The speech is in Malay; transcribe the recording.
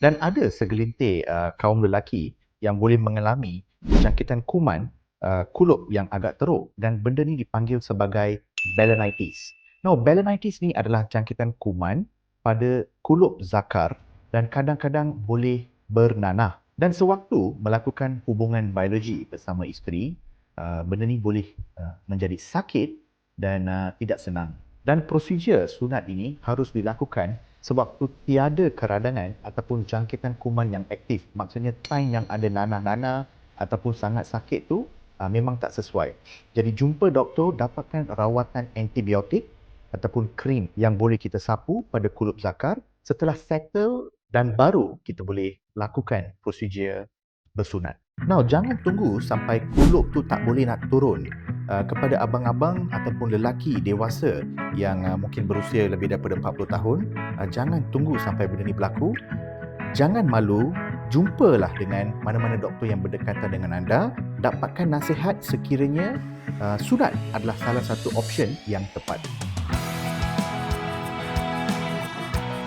Dan ada segelintir uh, kaum lelaki yang boleh mengalami jangkitan kuman uh, kulup yang agak teruk dan benda ni dipanggil sebagai balanitis. Now, balanitis ni adalah jangkitan kuman pada kulup zakar dan kadang-kadang boleh bernanah. Dan sewaktu melakukan hubungan biologi bersama isteri, uh, benda ni boleh uh, menjadi sakit dan uh, tidak senang. Dan prosedur sunat ini harus dilakukan sewaktu tiada keradangan ataupun jangkitan kuman yang aktif. Maksudnya time yang ada nanah-nanah ataupun sangat sakit tu uh, memang tak sesuai. Jadi jumpa doktor dapatkan rawatan antibiotik ataupun krim yang boleh kita sapu pada kulup zakar setelah settle dan baru kita boleh lakukan prosedur bersunat. Now, jangan tunggu sampai kulup tu tak boleh nak turun. Uh, kepada abang-abang ataupun lelaki dewasa yang uh, mungkin berusia lebih daripada 40 tahun, uh, jangan tunggu sampai benda ni berlaku. Jangan malu, jumpalah dengan mana-mana doktor yang berdekatan dengan anda, dapatkan nasihat sekiranya uh, sunat adalah salah satu option yang tepat.